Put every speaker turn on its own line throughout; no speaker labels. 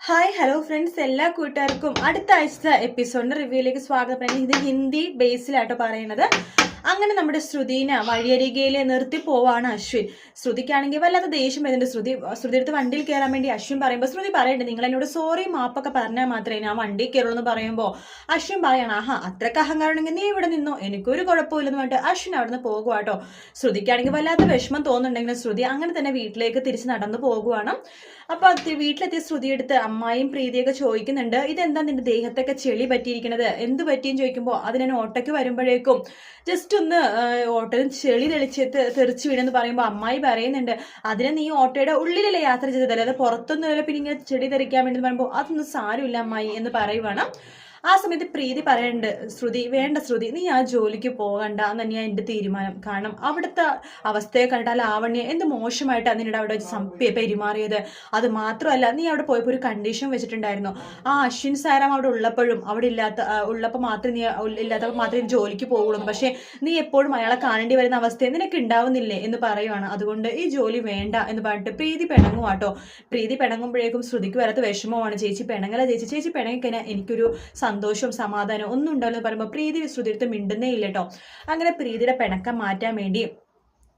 Hi hello friends എല്ലാ കൂട്ടുകാർക്കും അടുത്ത ആഴ്ചത്തെ എപ്പിസോഡിന്റെ റിവ്യൂയിലേക്ക് സ്വാഗതം. ഇത് ഹിന്ദി ബേസിലാട്ടോ പറയുന്നത്. അങ്ങനെ നമ്മുടെ ശ്രുതിനെ വഴിയരികയിൽ നിർത്തി പോവാണ് അശ്വിൻ. ശ്രുതിക്കാണെങ്കിൽ വല്ലാത്ത ദേഷ്യം വരുന്നുണ്ട്. ശ്രുതി ശ്രുതി എടുത്ത് വണ്ടിയിൽ കയറാൻ വേണ്ടി അശ്വിൻ പറയുമ്പോൾ ശ്രുതി പറയുന്നുണ്ട് നിങ്ങൾ എന്നോട് സോറി മാപ്പൊക്കെ പറഞ്ഞാൽ മാത്രമേ ഞാൻ വണ്ടി കയറുള്ളൂ എന്ന് പറയുമ്പോൾ അശ്വിൻ പറയണം ആഹാ അത്രയ്ക്ക് അഹങ്കാരമാണെങ്കിൽ നീ ഇവിടെ നിന്നോ? എനിക്കൊരു കുഴപ്പമില്ലെന്ന് പറഞ്ഞിട്ട് അശ്വിൻ അവിടെ നിന്ന് പോകുവാട്ടോ ശ്രുതിക്കാണെങ്കിൽ വല്ലാത്ത വിഷമം തോന്നുന്നുണ്ടെങ്കിലും ശ്രുതി അങ്ങനെ തന്നെ വീട്ടിലേക്ക് തിരിച്ച് നടന്നു പോകുവാണ്. അപ്പൊ വീട്ടിലെത്തി വീട്ടിലെത്തിയ ശ്രുതി എടുത്ത് അമ്മായും പ്രീതിയൊക്കെ ചോദിക്കുന്നുണ്ട് ഇതെന്താ നിന്റെ ദേഹത്തൊക്കെ ചെളി പറ്റിയിരിക്കുന്നത് എന്ത് പറ്റിയെന്ന് ചോദിക്കുമ്പോൾ അതിനെ ഓട്ടയ്ക്ക് വരുമ്പോഴേക്കും ജസ്റ്റ് ഒന്ന് ഓട്ടോയിൽ ചെളി തെളിച്ച് തെറിച്ച് വീണെന്ന് പറയുമ്പോൾ അമ്മായി പറയുന്നുണ്ട് അതിനെ നീ ഓട്ടോയുടെ ഉള്ളിലല്ലേ യാത്ര ചെയ്തതല്ലേ? അത് പുറത്തൊന്നുമല്ല പിന്നെ ഇങ്ങനെ ചെടി തെറിക്കാൻ വേണ്ടി പറയുമ്പോൾ അതൊന്നും സാരമില്ല അമ്മായി എന്ന് പറയുവാണ്. ആ സമയത്ത് പ്രീതി പറയുന്നുണ്ട് ശ്രുതി വേണ്ട ശ്രുതി നീ ആ ജോലിക്ക് പോകണ്ട എന്ന് തന്നെയാ എന്റെ തീരുമാനം. കാരണം അവിടുത്തെ അവസ്ഥയെ കണ്ടാൽ ആവണ്യ എന്ത് മോശമായിട്ടാണ് നിന്നോട് അവിടെ പെരുമാറിയത്. അത് മാത്രമല്ല നീ അവിടെ പോയപ്പോൾ ഒരു കണ്ടീഷൻ വെച്ചിട്ടുണ്ടായിരുന്നു. ആ അശ്വിൻ സാറാം അവിടെ ഉള്ളപ്പോഴും അവിടെ ഇല്ലാത്ത ഉള്ളപ്പോ ഉള്ളപ്പോൾ മാത്രമേ നീ ഇല്ലാത്തപ്പോ ഇല്ലാത്തപ്പോൾ മാത്രമേ ജോലിക്ക് പോകുള്ളൂ പക്ഷേ നീ എപ്പോഴും അയാളെ കാണേണ്ടി വരുന്ന അവസ്ഥ നിനക്ക് ഉണ്ടാവുന്നില്ലേ എന്ന് പറയുവാണ്. അതുകൊണ്ട് ഈ ജോലി വേണ്ട എന്ന് പറഞ്ഞിട്ട് പ്രീതി പിണങ്ങുവാട്ടോ പ്രീതി പിണങ്ങുമ്പോഴേക്കും ശ്രുതിക്ക് വരാത്ത വിഷമമാണ്. ചേച്ചി പിണങ്ങല ചേച്ചി ചേച്ചി പിണങ്ങിക്കഴിഞ്ഞാൽ എനിക്കൊരു സന്തോഷവും സമാധാനവും ഒന്നും ഉണ്ടാവില്ലെന്ന് പറയുമ്പോൾ പ്രീതി വിശ്രുതിർത്ത് മിണ്ടുന്നേ ഇല്ല കേട്ടോ അങ്ങനെ പ്രീതിയുടെ പിണക്കം മാറ്റാൻ വേണ്ടി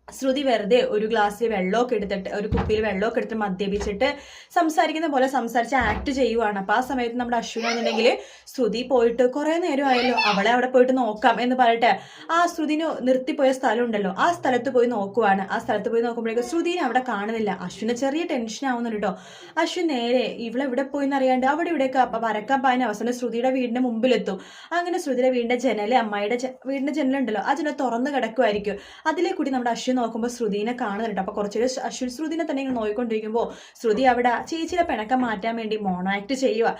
ശ്രുതി വെറുതെ ഒരു ഗ്ലാസ്സിൽ വെള്ളമൊക്കെ എടുത്തിട്ട് ഒരു കുപ്പിയിൽ വെള്ളമൊക്കെ എടുത്ത് മദ്യപിച്ചിട്ട് സംസാരിക്കുന്ന പോലെ സംസാരിച്ച് ആക്ട് ചെയ്യുവാണ്. അപ്പൊ ആ സമയത്ത് നമ്മുടെ അശ്വിനാണെന്നുണ്ടെങ്കിൽ ശ്രുതി പോയിട്ട് കുറെ നേരം ആയല്ലോ അവളെ അവിടെ പോയിട്ട് നോക്കാം എന്ന് പറഞ്ഞിട്ട് ആ ശ്രുതിന് നിർത്തിപ്പോയ സ്ഥലം ഉണ്ടല്ലോ ആ സ്ഥലത്ത് പോയി നോക്കുവാണ്. ആ സ്ഥലത്ത് പോയി നോക്കുമ്പോഴേക്കും ശ്രുതിനെ അവിടെ കാണുന്നില്ല. അശ്വിന് ചെറിയ ടെൻഷൻ ആവുന്നുണ്ട് കേട്ടോ. അശ്വിൻ നേരെ ഇവിടെ ഇവിടെ പോയി എന്നറിയാണ്ട് അവിടെ ഇവിടെയൊക്കെ അപ്പൊ വരക്കാൻ പായന അവസാനം ശ്രുതിയുടെ വീടിന്റെ മുമ്പിലെത്തും. അങ്ങനെ ശ്രുതിയുടെ വീടിന്റെ ജനൽ അമ്മയുടെ വീടിന്റെ ജനലുണ്ടല്ലോ. ആ ജനൽ തുറന്ന് കിടക്കുമായിരിക്കും അതിലെ കൂടി നമ്മുടെ അശ്വിൻ നോക്കുമ്പോൾ ശ്രുതിനെ കാണുന്നുണ്ട്. അപ്പൊ കുറച്ചൊരു അശ്വിൻ ശ്രുതിനെ തന്നെ ഇങ്ങനെ നോക്കിക്കൊണ്ടിരിക്കുമ്പോൾ ശ്രുതി അവിടെ ചേച്ചിയുടെ പിണക്കം മാറ്റാൻ വേണ്ടി മോണോ ആക്ട് ചെയ്യുക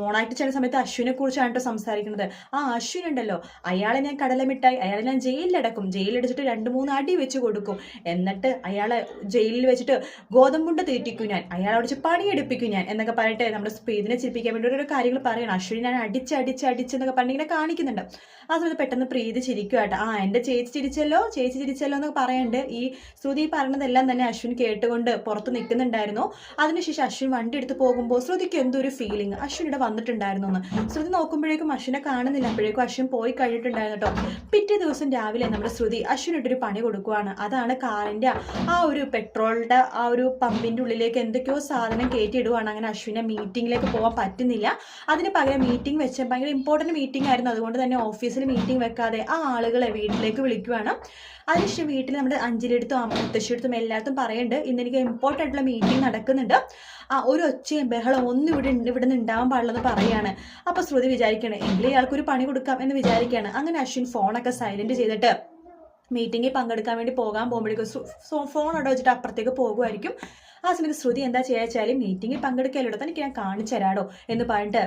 മോണാക്ട് ചില സമയത്ത് അശ്വിനെ കുറിച്ചാണ് കേട്ടോ സംസാരിക്കുന്നത്. ആ അശ്വിൻ ഉണ്ടല്ലോ അയാളെ ഞാൻ കടലമിട്ടായി അയാളെ ഞാൻ ജയിലിലടക്കും. ജയിലിലടിച്ചിട്ട് രണ്ട് മൂന്ന് അടി വെച്ച് കൊടുക്കും. എന്നിട്ട് അയാളെ ജയിലിൽ വെച്ചിട്ട് ഗോതമ്പുണ്ട് തീറ്റിക്കും ഞാൻ. അയാളെ അടിച്ച് പണിയെടുപ്പിക്കും ഞാൻ എന്നൊക്കെ പറഞ്ഞിട്ട് നമ്മുടെ സ്പീദിനെ ചിരിപ്പിക്കാൻ വേണ്ടി ഓരോ കാര്യങ്ങൾ പറയണം. അശ്വിനെ ഞാൻ അടിച്ച് അടിച്ച് അടിച്ച് എന്നൊക്കെ പറഞ്ഞ് ഇങ്ങനെ കാണിക്കുന്നുണ്ട്. ആ സമയത്ത് പെട്ടെന്ന് പ്രീതി ചിരിക്കുവാട്ടോ ആ എന്റെ ചേച്ചി ചിരിച്ചല്ലോ ചേച്ചി ചിരിച്ചല്ലോ എന്നൊക്കെ പറയുന്നുണ്ട് ഈ ശ്രുതി പറഞ്ഞതെല്ലാം തന്നെ അശ്വിൻ കേട്ടുകൊണ്ട് പുറത്ത് നിൽക്കുന്നുണ്ടായിരുന്നു. അതിനുശേഷം അശ്വിൻ വണ്ടി എടുത്ത് പോകുമ്പോൾ ശ്രുതിക്ക് എന്തോ ഒരു ഫീലിംഗ് അശ്വിൻ ഇവിടെ വന്നിട്ടുണ്ടായിരുന്നു എന്ന് ശ്രുതി നോക്കുമ്പോഴേക്കും അശ്വിനെ കാണുന്നില്ല. അപ്പോഴേക്കും അശ്വിൻ പോയി കഴിഞ്ഞിട്ടുണ്ടായിരുന്നു കേട്ടോ. പിറ്റേ ദിവസം രാവിലെ നമ്മുടെ ശ്രുതി അശ്വിനിട്ടൊരു പണി കൊടുക്കുവാണ്. അതാണ് കാറിന്റെ ആ ഒരു പെട്രോളിന്റെ ആ ഒരു പമ്പിന്റെ ഉള്ളിലേക്ക് എന്തൊക്കെയോ സാധനം കയറ്റിയിടുവാണ്. അങ്ങനെ അശ്വിനെ മീറ്റിങ്ങിലേക്ക് പോകാൻ പറ്റുന്നില്ല. അതിന് പകരം മീറ്റിംഗ് വെച്ച ഭയങ്കര ഇമ്പോർട്ടന്റ് മീറ്റിംഗ് ആയിരുന്നു. അതുകൊണ്ട് തന്നെ ഓഫീസിൽ മീറ്റിംഗ് വെക്കാതെ ആ ആളുകളെ വീട്ടിലേക്ക് വിളിക്കുവാണ്. അതിനുശേഷം വീട്ടിൽ നമ്മുടെ അഞ്ചിലെടുത്തും മുത്തശ്ശിയെടുത്തും എല്ലായിടത്തും പറയുന്നുണ്ട് ഇന്ന് എനിക്ക് ഇമ്പോർട്ടന്റ് ആയിട്ടുള്ള മീറ്റിംഗ് നടക്കുന്നുണ്ട്. ആ ഒരു ഒച്ചയും ബഹളം ഒന്നും ഇവിടെ ഇവിടെ നിന്ന് ഉണ്ടാവാൻ പാടില്ലെന്ന് പറയാണ്. അപ്പൊ ശ്രുതി വിചാരിക്കണേ എങ്കിലും ഇയാൾക്കൊരു പണി കൊടുക്കാം എന്ന് വിചാരിക്കുകയാണ് അങ്ങനെ അശ്വിൻ ഫോണൊക്കെ സൈലന്റ് ചെയ്തിട്ട് മീറ്റിംഗിൽ പങ്കെടുക്കാൻ വേണ്ടി പോകാൻ പോകുമ്പോഴേക്കും ഫോൺ അവിടെ വെച്ചിട്ട് അപ്പുറത്തേക്ക് പോകുമായിരിക്കും. ആ സമയത്ത് ശ്രുതി എന്താ ചെയ്യുക വെച്ചാൽ മീറ്റിംഗിൽ പങ്കെടുക്കല്ലോ തനിക്ക് ഞാൻ കാണിച്ചു തരാടോ എന്ന് പറഞ്ഞിട്ട്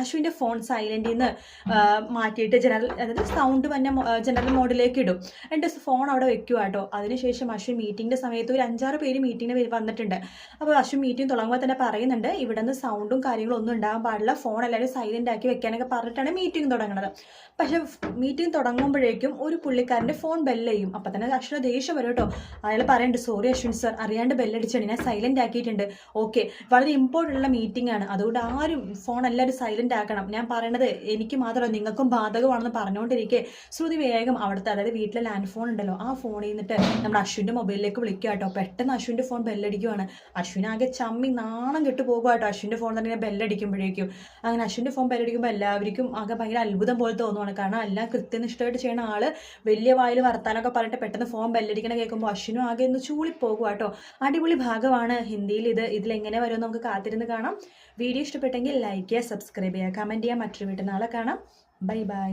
അശ്വിന്റെ ഫോൺ സൈലന്റിൽ നിന്ന് മാറ്റിയിട്ട് ജനറൽ അതായത് സൗണ്ട് തന്നെ ജനറൽ മോഡിലേക്ക് ഇടും. എന്റെ ഫോൺ അവിടെ വെക്കുക കേട്ടോ അതിനുശേഷം അശ്വിൻ മീറ്റിംഗിന്റെ സമയത്ത് ഒരു അഞ്ചാറ് പേര് മീറ്റിംഗിന് വന്നിട്ടുണ്ട്. അപ്പോൾ അശ്വിൻ മീറ്റിംഗ് തുടങ്ങുമ്പോൾ തന്നെ പറയുന്നുണ്ട് ഇവിടെ നിന്ന് സൗണ്ടും കാര്യങ്ങളും ഒന്നും ഉണ്ടാകാൻ പാടില്ല ഫോൺ എല്ലാവരും സൈലന്റ് ആക്കി വെക്കാനൊക്കെ പറഞ്ഞിട്ടാണ് മീറ്റിംഗ് തുടങ്ങുന്നത് പക്ഷെ മീറ്റിംഗ് തുടങ്ങുമ്പോഴേക്കും ഒരു പുള്ളിക്കാരന്റെ ഫോൺ ബെല്ലയും അപ്പം തന്നെ അശ്വിന് ദേഷ്യം വരും കേട്ടോ അയാൾ പറയുന്നുണ്ട് സോറി അശ്വിൻ സർ അറിയാണ്ട് ബെല്ലടിച്ചാണ് ഞാൻ സൈലന്റ് ആക്കിയിട്ടുണ്ട്. ഓക്കെ വളരെ ഇമ്പോർട്ടന്റ് ഉള്ള മീറ്റിംഗ് ആണ്. അതുകൊണ്ട് ആരും ഫോൺ എല്ലാവരും സൈലന്റ് ആക്കണം. ഞാൻ പറയണത് എനിക്ക് മാത്രമല്ല നിങ്ങൾക്കും ബാധകമാണെന്ന് പറഞ്ഞുകൊണ്ടിരിക്കെ. ശ്രുതി വേഗം അവിടുത്തെ അതായത് വീട്ടിലെ ലാൻഡ് ഫോൺ ഉണ്ടല്ലോ ആ ഫോണിൽ നിന്നിട്ട് നമ്മുടെ അശ്വിന്റെ മൊബൈലിലേക്ക് വിളിക്കുക കേട്ടോ പെട്ടെന്ന് അശ്വിന്റെ ഫോൺ ബെല്ലടിക്കുവാണ് അശ്വിൻ ആകെ ചമ്മി നാണം കെട്ടു പോകുക കേട്ടോ അശ്വിന്റെ ഫോൺ തന്നെ ബെല്ലടിക്കുമ്പോഴേക്കും അങ്ങനെ അശ്വിന്റെ ഫോൺ ബെല്ലടിക്കുമ്പോൾ എല്ലാവർക്കും ആകെ ഭയങ്കര അത്ഭുതം പോലെ തോന്നുവാണ്. കാരണം എല്ലാം കൃത്യനിഷ്ഠമായിട്ട് ചെയ്യുന്ന ആൾ വലിയ വായിൽ വർത്താനൊക്കെ പറഞ്ഞിട്ട് പെട്ടെന്ന് ഫോൺ ബെല്ലടിക്കണ കേൾക്കുമ്പോൾ അശ്വിനും ആകെ ഒന്ന് ചൂളിപ്പോകുക കേട്ടോ അടിപൊളി ഭാഗമാണ് ഹിന്ദിയിൽ ഇത് ഇതിൽ എങ്ങനെ വരുമെന്ന് നമുക്ക് കാത്തിരുന്ന് കാണാം. വീഡിയോ ഇഷ്ടപ്പെട്ടെങ്കിൽ ലൈക്ക് ചെയ്യുക സബ്സ്ക്രൈബ് ചെയ്യുക കമന്റ് ചെയ്യുക. മറ്റൊരു വീട്ടിൽ നാളെ കാണാം. Bye bye